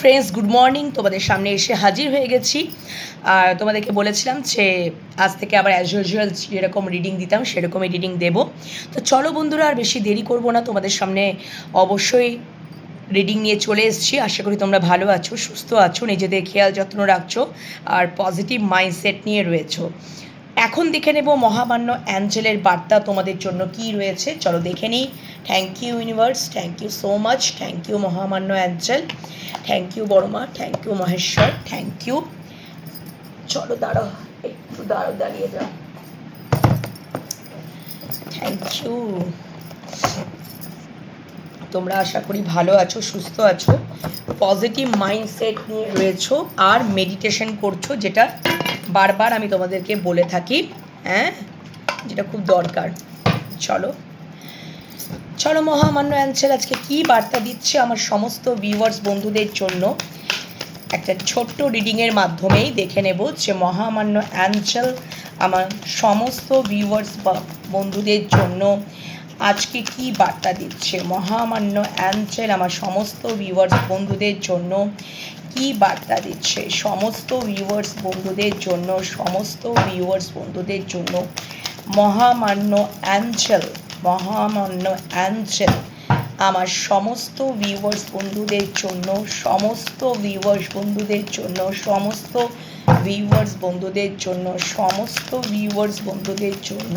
Friends good morning তোমাদের সামনে এসে হাজির হয়ে গেছি। আর তোমাদেরকে বলেছিলাম যে, আজ থেকে আবার অ্যাজ ইউজুয়াল যেরকম রিডিং দিতাম সেরকমই রিডিং দেব। তো চলো বন্ধুরা, আর বেশি দেরি করব না। তোমাদের সামনে অবশ্যই রিডিং নিয়ে চলে এসেছি। আশা করি তোমরা ভালো আছো, সুস্থ আছো, নিজেদের খেয়াল যত্ন রাখছো, আর পজিটিভ মাইন্ডসেট নিয়ে রয়েছো। এখন দেখে নেব মহামান্য অ্যাঞ্জেলের বার্তা তোমাদের জন্য কি রয়েছে। চলো দেখে নিই। Thank you universe thank you so much thank you মহামান্য angel. Thank you বড়মা। Thank you Maheshwar. Thank you চলো দাঁড়াও, একটু দাঁড়ো দাঁড়িয়ে যাও। থ্যাংক ইউ তোমরা আশা করি ভালো আছো, সুস্থ আছো পজিটিভ মাইন্ডসেট নিয়ে রয়েছো আর মেডিটেশন করছ, যেটা বারবার আমি তোমাদেরকে বলে থাকি হ্যাঁ? যেটা খুব দরকার। চলো। চলো মহামান্য অ্যান্সার আজকে কি বার্তা দিচ্ছে আমার সমস্ত ভিউয়ার্স বন্ধুদের জন্য? একটা ছোট্ট রিডিংয়ের মাধ্যমেই দেখে নেব যে মহামান্য অ্যাঞ্চেল আমার সমস্ত ভিউয়ার্স বন্ধুদের জন্য আজকে কি বার্তা দিচ্ছে? মহামান্য অ্যাঞ্চেল আমার সমস্ত ভিউয়ার্স বন্ধুদের জন্য কি বার্তা দিচ্ছে? সমস্ত ভিউয়ার্স বন্ধুদের জন্য, সমস্ত ভিউয়ার্স বন্ধুদের জন্য মহামান্য অ্যাঞ্চেল মহামান্য অ্যাঞ্চেল আমার সমস্ত ভিউয়ার্স বন্ধুদের জন্য, সমস্ত ভিউয়ার্স বন্ধুদের জন্য, সমস্ত ভিউয়ার্স বন্ধুদের জন্য, সমস্ত ভিউয়ার্স বন্ধুদের জন্য,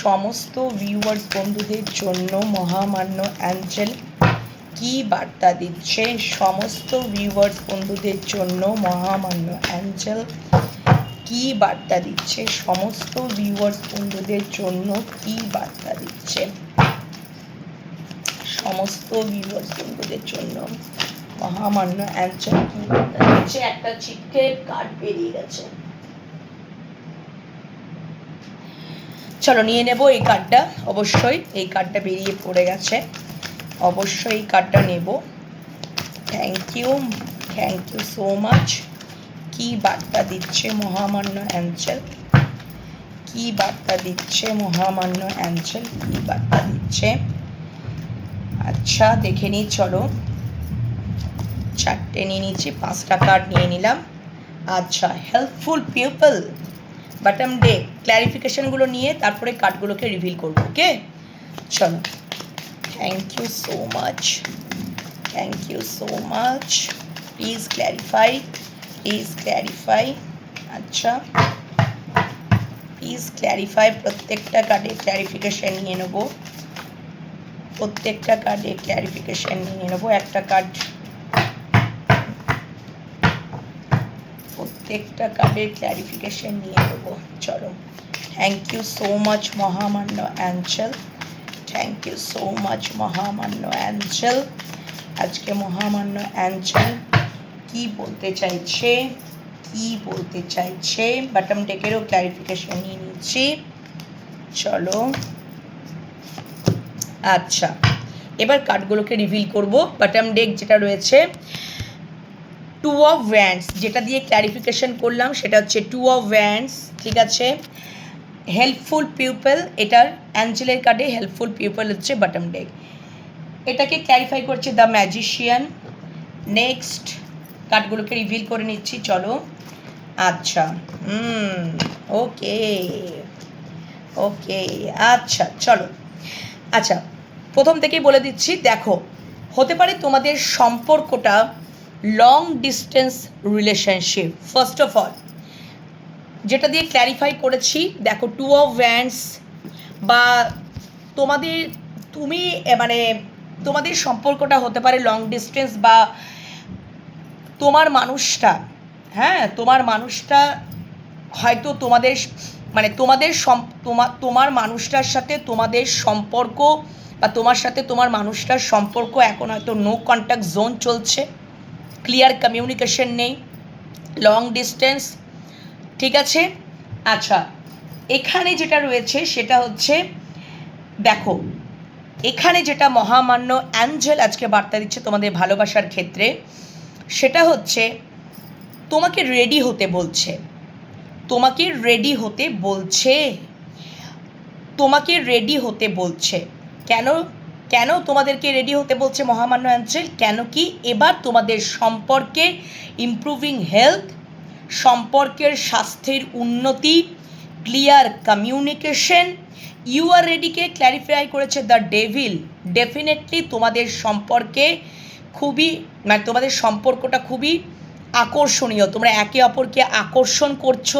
সমস্ত ভিউয়ার্স বন্ধুদের জন্য মহামান্য অ্যাঞ্জেল কি বার্তা দিচ্ছে সমস্ত ভিউয়ার্স বন্ধুদের জন্য মহামান্য অ্যাঞ্জেল? কি বার্তা দিচ্ছে সমস্ত ভিউয়ার্স বন্ধুদের জন্য কি বার্তা দিচ্ছে? সমস্ত ভিউয়ার্স বন্ধুদের জন্য মহামান্য অ্যাঞ্চল কি বার্তা দিচ্ছে? একটা চিটকে কার্ড বেরিয়ে গেছে। চলো নিয়ে নেব এই কার্ডটা অবশ্যই এই কার্ডটা বেরিয়ে পড়ে গেছে। অবশ্যই কার্ডটা নেব। Thank you thank you so much কি বার্তা দিচ্ছে মহামান্য অ্যাঞ্চেল কি বার্তা দিচ্ছে মহামান্য অ্যাঞ্চেল কি বার্তা দিচ্ছে? আচ্ছা দেখে নিই, চলো। চারটে নিয়ে নিচ্ছি, পাঁচটা কার্ড নিয়ে নিলাম। আচ্ছা হেল্পফুল পিপল বাটাম ডে ক্ল্যারিফিকেশনগুলো নিয়ে তারপরে কার্ডগুলোকে রিভিল করব ওকে চলো। Thank you so much thank you so much please clarify please clarify আচ্ছা প্লিজ ক্ল্যারিফাই প্রত্যেকটা কার্ডে ক্ল্যারিফিকেশান নিয়ে নেব প্রত্যেকটা কার্ডে ক্ল্যারিফিকেশান নিয়ে নেব একটা কার্ড প্রত্যেকটা কার্ডের ক্ল্যারিফিকেশান নিয়ে নেব চলো থ্যাংক ইউ সো মাচ মহামান্য angel thank you so much মহামান্য অ্যাঞ্চেল আজকে মহামান্য অ্যাঞ্চেল কি বলতে চাইছে? কি বলতে চাইছে? বাটম ডেকেরও ক্ল্যারিফিকেশন নিয়ে নিচ্ছি। চলো। আচ্ছা এবার কার্ডগুলোকে রিভিল করব। বাটম ডেক যেটা রয়েছে টু অফ ভ্যান্ডস যেটা দিয়ে ক্ল্যারিফিকেশন করলাম, সেটা হচ্ছে টু অফ ভ্যান্ডস ঠিক আছে? হেল্পফুল পিপল এটার অ্যাঞ্জেলের কার্ডে হেল্পফুল পিপল হচ্ছে বাটম ডেক এটাকে ক্ল্যারিফাই করছে দ্য ম্যাজিশিয়ান নেক্সট কার্ডগুলোকে রিভিল করে নিচ্ছি, চলো। আচ্ছা ওকে ওকে আচ্ছা চলো। আচ্ছা প্রথম থেকেই বলে দিচ্ছি, দেখো, হতে পারে তোমাদের সম্পর্কটা long distance relationship first of all যেটা দিয়ে ক্ল্যারিফাই করেছি, দেখো টু অফ ভ্যান্ডস বা তোমাদের, তুমি মানে তোমাদের সম্পর্কটা হতে পারে লং ডিস্টেন্স বা তোমার মানুষটা হ্যাঁ তোমার মানুষটা হয়তো তোমাদের মানে তোমাদের তোমার মানুষটার সাথে তোমাদের সম্পর্ক বা তোমার সাথে তোমার মানুষটার সম্পর্ক এখন হয়তো নো কন্ট্যাক্ট জোন চলছে ক্লিয়ার কমিউনিকেশন নেই লং ডিস্টেন্স ঠিক আছে? আচ্ছা এখানে যেটা রয়েছে সেটা হচ্ছে, দেখো, এখানে যেটা মহামান্য অ্যাঞ্জেল আজকে বার্তা দিচ্ছে তোমাদের ভালোবাসার ক্ষেত্রে, সেটা হচ্ছে, তোমাকে রেডি হতে বলছে। তোমাকে রেডি হতে বলছে। তোমাকে রেডি হতে বলছে। কেন কেন তোমাদেরকে রেডি হতে বলছে মহামান্য অ্যাঞ্জেল? কেন কি? এবার তোমাদের সম্পর্কে ইমপ্রুভিং হেলথ সম্পর্কের স্বাস্থ্যের উন্নতি ক্লিয়ার কমিউনিকেশন ইউ আর রেডিকে ক্ল্যারিফাই করেছে দ্য ডেভিল ডেফিনেটলি তোমাদের সম্পর্কে খুবই মানে তোমাদের সম্পর্কটা খুবই আকর্ষণীয়। তোমরা একে অপরকে আকর্ষণ করছ।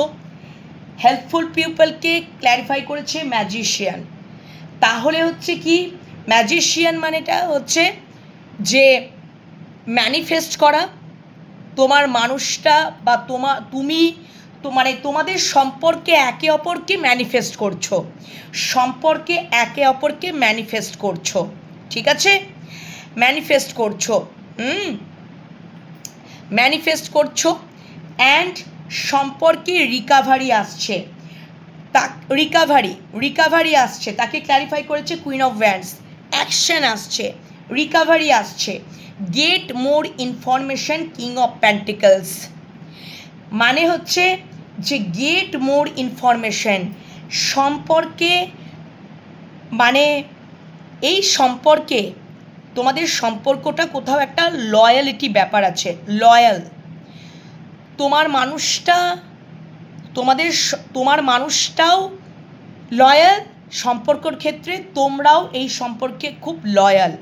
হেল্পফুল পিপলকে ক্ল্যারিফাই করেছে ম্যাজিশিয়ান তাহলে হচ্ছে কি? ম্যাজিশিয়ান মানেটা হচ্ছে যে ম্যানিফেস্ট করা তোমার মানুষটা বা তোমা, তুমি মানে তোমাদের সম্পর্কে একে অপরকে ম্যানিফেস্ট করছ। সম্পর্কে একে অপরকে ম্যানিফেস্ট করছ। ঠিক আছে? ম্যানিফেস্ট করছ। হুম? ম্যানিফেস্ট করছ অ্যান্ড সম্পর্কে রিকাভারি আসছে। তা রিকাভারি রিকাভারি আসছে। তাকে ক্ল্যারিফাই করেছে কুইন অফ ভ্যান্ডস অ্যাকশন আসছে। রিকাভারি আসছে। Get more information king of pentacles মানে হচ্ছে যে গেট মোর ইনফরমেশন সম্পর্কে মানে এই সম্পর্কে তোমাদের সম্পর্কটা কোথাও একটা লয়ালিটি ব্যাপার আছে লয়াল তোমার মানুষটা, তোমাদের তোমার মানুষটাও লয়াল সম্পর্কর ক্ষেত্রে তোমরাও এই সম্পর্কে খুব লয়াল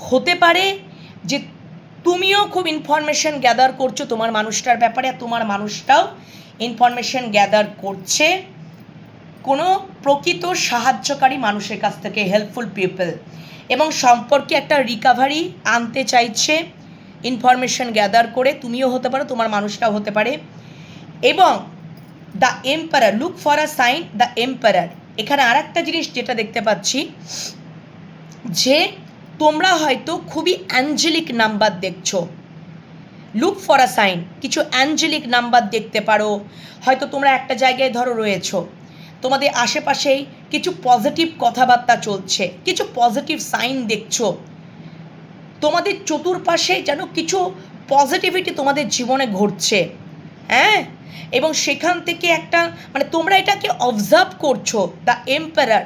হতে পারে যে তুমিও খুব ইনফরমেশন গ্যাদার করছ তোমার মানুষটার ব্যাপারে আর তোমার মানুষটাও ইনফরমেশন গ্যাদার করছে। কোনো প্রকৃত সাহায্যকারী মানুষের কাছ থেকে হেল্পফুল পিপল এবং সম্পর্কে একটা রিকাভারি আনতে চাইছে ইনফরমেশন গ্যাদার করে তুমিও হতে পারো, তোমার মানুষটাও হতে পারে। এবং the emperor look for a sign the emperor এখানে আর একটা জিনিস যেটা দেখতে পাচ্ছি যে তোমরা হয়তো খুবই অ্যাঞ্জেলিক নাম্বার দেখছ। লুক ফর আ সাইন কিছু অ্যাঞ্জেলিক নাম্বার দেখতে পারো। হয়তো তোমরা একটা জায়গায় ধরো রয়েছো। তোমাদের আশেপাশেই কিছু পজিটিভ কথাবার্তা চলছে, কিছু পজিটিভ সাইন দেখছ। তোমাদের চতুর্পাশে যেন কিছু পজিটিভিটি তোমাদের জীবনে ঘটছে। হ্যাঁ? এবং সেখান থেকে একটা মানে তোমরা এটাকে অবজার্ভ করছ দ্য এম্পারার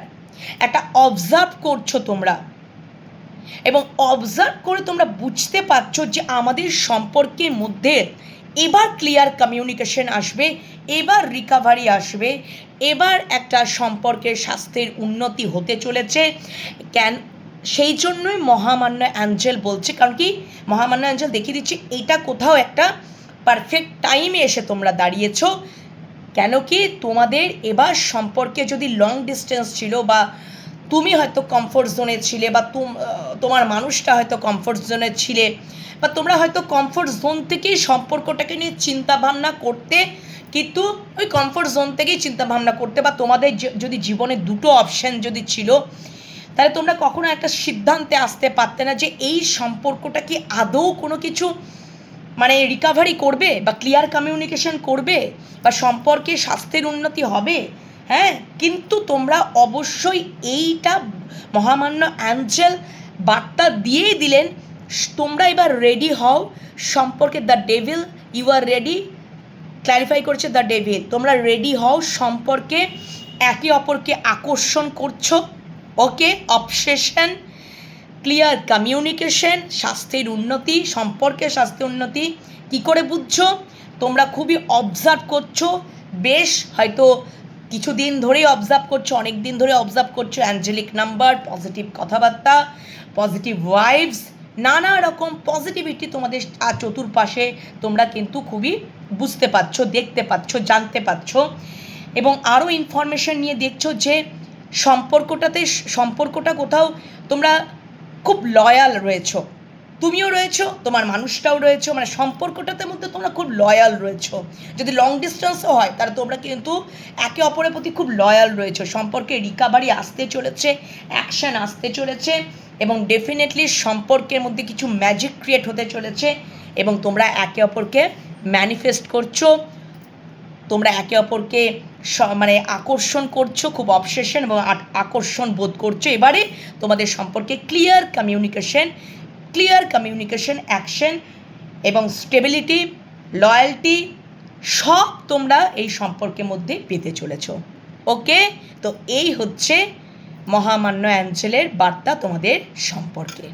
একটা অবজার্ভ করছ তোমরা। এবং অবজার্ভ করে তোমরা বুঝতে পারছ যে আমাদের সম্পর্কের মধ্যে এবার ক্লিয়ার কমিউনিকেশন আসবে, এবার রিকাভারি আসবে, এবার একটা সম্পর্কের স্বাস্থ্যের উন্নতি হতে চলেছে। কেন? সেই জন্যই মহামান্য অ্যাঞ্জেল বলছে, কারণ কি? মহামান্য অ্যাঞ্জেল দেখিয়ে দিচ্ছে, এটা কোথাও একটা পারফেক্ট টাইমে এসে তোমরা দাঁড়িয়েছো। কেন কি? তোমাদের এবার সম্পর্কে যদি লং ডিস্টেন্স ছিল বা তুমি হয়তো কমফোর্ট জোনে ছিলে বা তুম তোমার মানুষটা হয়তো কমফোর্ট জোনে ছিলে বা তোমরা হয়তো কমফোর্ট জোন থেকেই সম্পর্কটাকে নিয়ে চিন্তাভাবনা করতে কিন্তু ওই কমফোর্ট জোন থেকেই চিন্তাভাবনা করতে বা তোমাদের যদি জীবনে দুটো অপশন যদি ছিল, তাহলে তোমরা কখনো একটা সিদ্ধান্তে আসতে পারতে না যে এই সম্পর্কটা কি আদৌ কোনো কিছু মানে রিকাভারি করবে বা ক্লিয়ার কমিউনিকেশন করবে বা সম্পর্কে স্বাস্থ্যের উন্নতি হবে? হ্যাঁ কিন্তু তোমরা অবশ্যই এইটা মহামান্য অ্যাঞ্জেল বার্তা দিয়েই দিলেন, তোমরা এবার রেডি হও, সম্পর্কে the devil you are ready clarify করছে দ্য ডেভিল তোমরা রেডি হও, সম্পর্কে একে অপরকে আকর্ষণ করছ ওকে অবসেশন ক্লিয়ার কমিউনিকেশন স্বাস্থ্যের উন্নতি, সম্পর্কে স্বাস্থ্যের উন্নতি, কি করে বুঝছ, তোমরা খুবই অবজার্ভ করছ, বেশ, হয়তো কিছুদিন ধরেই অবজার্ভ করছ অনেক দিন ধরে অবজার্ভ করছ অ্যাঞ্জেলিক নাম্বার পজিটিভ কথাবার্তা পজিটিভ ওয়াইভস নানা রকম পজিটিভিটি তোমাদের চতুর্পাশে তোমরা কিন্তু খুবই বুঝতে পারছ, দেখতে পাচ্ছ জানতে পারছ। এবং আরও ইনফরমেশন নিয়ে দেখছ যে সম্পর্কটাতে, সম্পর্কটা কোথাও তোমরা খুব লয়াল রয়েছো। তুমিও রয়েছো, তোমার মানুষটাও রয়েছো মানে সম্পর্কটাতে মধ্যে তোমরা খুব লয়াল রয়েছো। যদি লং ডিস্টেন্সও হয়, তাহলে তোমরা কিন্তু একে অপরের প্রতি খুব লয়াল রয়েছো। সম্পর্কে রিকাভারি আসতে চলেছে অ্যাকশন আসতে চলেছে, এবং ডেফিনেটলি সম্পর্কের মধ্যে কিছু ম্যাজিক ক্রিয়েট হতে চলেছে, এবং তোমরা একে অপরকে ম্যানিফেস্ট করছ, তোমরা একে অপরকে মানে আকর্ষণ করছ, খুব অবসেশন এবং আকর্ষণ বোধ করছ। এবারে তোমাদের সম্পর্কে clear communication clear communication action এবং স্টেবিলিটি লয়্যালটি সব তোমরা এই সম্পর্কের মধ্যে পেতে চলেছ। ওকে? তো এই হচ্ছে মহামান্য অ্যাঞ্জেলের বার্তা তোমাদের সম্পর্কে।